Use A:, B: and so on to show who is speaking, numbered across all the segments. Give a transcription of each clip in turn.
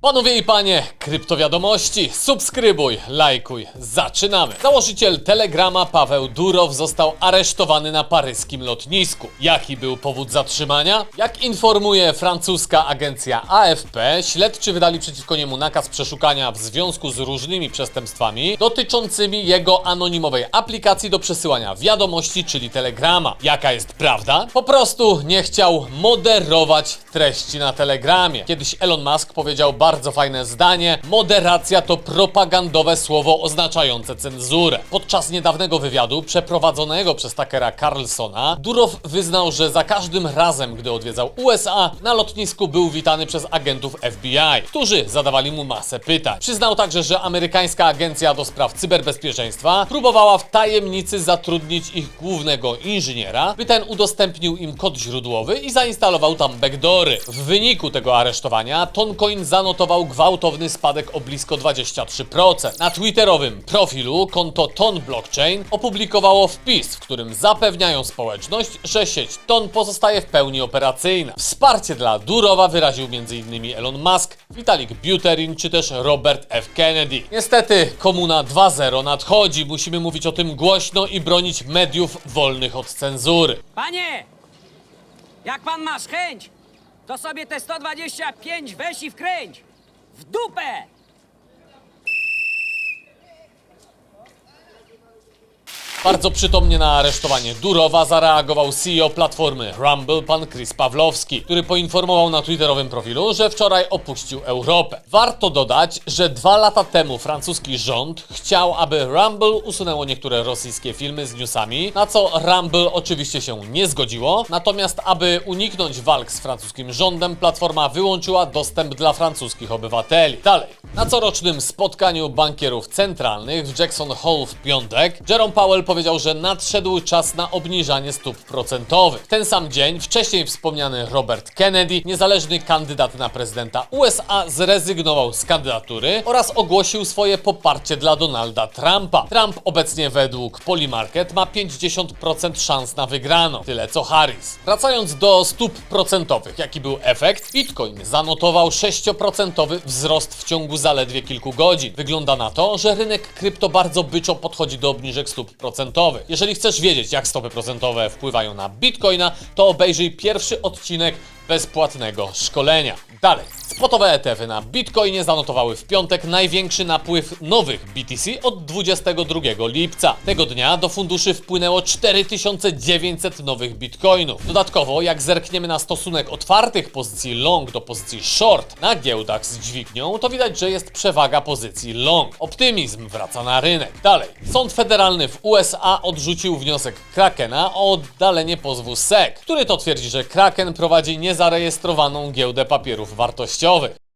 A: Panowie i panie, kryptowiadomości, subskrybuj, lajkuj, zaczynamy. Założyciel Telegrama Paweł Durow został aresztowany na paryskim lotnisku. Jaki był powód zatrzymania? Jak informuje francuska agencja AFP, śledczy wydali przeciwko niemu nakaz przeszukania w związku z różnymi przestępstwami dotyczącymi jego anonimowej aplikacji do przesyłania wiadomości, czyli Telegrama. Jaka jest prawda? Po prostu nie chciał moderować treści na Telegramie. Kiedyś Elon Musk powiedział bardzo fajne zdanie: moderacja to propagandowe słowo oznaczające cenzurę. Podczas niedawnego wywiadu przeprowadzonego przez Tuckera Carlsona, Durow wyznał, że za każdym razem, gdy odwiedzał USA, na lotnisku był witany przez agentów FBI, którzy zadawali mu masę pytań. Przyznał także, że amerykańska agencja do spraw cyberbezpieczeństwa próbowała w tajemnicy zatrudnić ich głównego inżyniera, by ten udostępnił im kod źródłowy i zainstalował tam backdoory. W wyniku tego aresztowania Toncoin zanotował gwałtowny spadek o blisko 23%. Na twitterowym profilu konto Ton Blockchain opublikowało wpis, w którym zapewniają społeczność, że sieć Ton pozostaje w pełni operacyjna. Wsparcie dla Durowa wyraził m.in. Elon Musk, Vitalik Buterin czy też Robert F. Kennedy. Niestety komuna 2.0 nadchodzi, musimy mówić o tym głośno i bronić mediów wolnych od cenzury.
B: Panie! Jak pan masz chęć, to sobie te 125 weź i wkręć! W dupę!
A: Bardzo przytomnie na aresztowanie Durowa zareagował CEO platformy Rumble, pan Chris Pawlowski, który poinformował na twitterowym profilu, że wczoraj opuścił Europę. Warto dodać, że dwa lata temu francuski rząd chciał, aby Rumble usunęło niektóre rosyjskie filmy z newsami, na co Rumble oczywiście się nie zgodziło, natomiast aby uniknąć walk z francuskim rządem, platforma wyłączyła dostęp dla francuskich obywateli. Dalej, na corocznym spotkaniu bankierów centralnych w Jackson Hole w piątek, Jerome Powell powiedział, że nadszedł czas na obniżanie stóp procentowych. Ten sam dzień wcześniej wspomniany Robert Kennedy, niezależny kandydat na prezydenta USA, zrezygnował z kandydatury oraz ogłosił swoje poparcie dla Donalda Trumpa. Trump obecnie według Polymarket ma 50% szans na wygraną, tyle co Harris. Wracając do stóp procentowych, jaki był efekt? Bitcoin zanotował 6% wzrost w ciągu zaledwie kilku godzin. Wygląda na to, że rynek krypto bardzo byczo podchodzi do obniżek stóp procentowych. Jeżeli chcesz wiedzieć, jak stopy procentowe wpływają na Bitcoina, to obejrzyj pierwszy odcinek bezpłatnego szkolenia. Dalej. Spotowe ETF-y na Bitcoinie zanotowały w piątek największy napływ nowych BTC od 22 lipca. Tego dnia do funduszy wpłynęło 4900 nowych Bitcoinów. Dodatkowo, jak zerkniemy na stosunek otwartych pozycji long do pozycji short na giełdach z dźwignią, to widać, że jest przewaga pozycji long. Optymizm wraca na rynek. Dalej. Sąd federalny w USA odrzucił wniosek Krakena o oddalenie pozwu SEC, który to twierdzi, że Kraken prowadzi niezarejestrowaną giełdę papierów wartościowych. Shelving.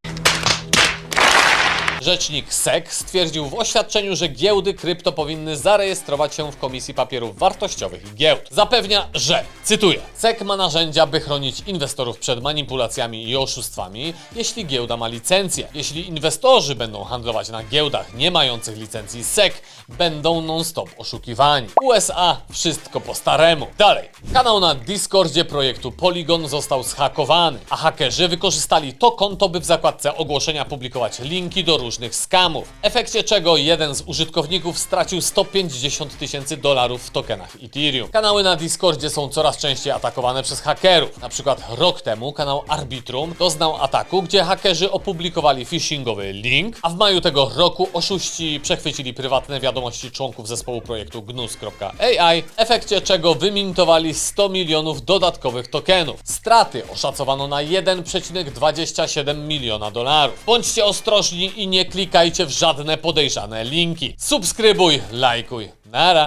A: Rzecznik SEC stwierdził w oświadczeniu, że giełdy krypto powinny zarejestrować się w Komisji Papierów Wartościowych i Giełd. Zapewnia, że, cytuję, SEC ma narzędzia, by chronić inwestorów przed manipulacjami i oszustwami, jeśli giełda ma licencję. Jeśli inwestorzy będą handlować na giełdach nie mających licencji SEC, będą non-stop oszukiwani. USA wszystko po staremu. Dalej. Kanał na Discordzie projektu Polygon został zhakowany, a hakerzy wykorzystali to konto, by w zakładce ogłoszenia publikować linki do różnych skamów. W efekcie czego jeden z użytkowników stracił 150 tysięcy dolarów w tokenach Ethereum. Kanały na Discordzie są coraz częściej atakowane przez hakerów. Na przykład rok temu kanał Arbitrum doznał ataku, gdzie hakerzy opublikowali phishingowy link, a w maju tego roku oszuści przechwycili prywatne wiadomości członków zespołu projektu gnus.ai, w efekcie czego wymintowali 100 milionów dodatkowych tokenów. Straty oszacowano na 1,27 miliona dolarów. Bądźcie ostrożni i nie klikajcie w żadne podejrzane linki. Subskrybuj, lajkuj. Nara.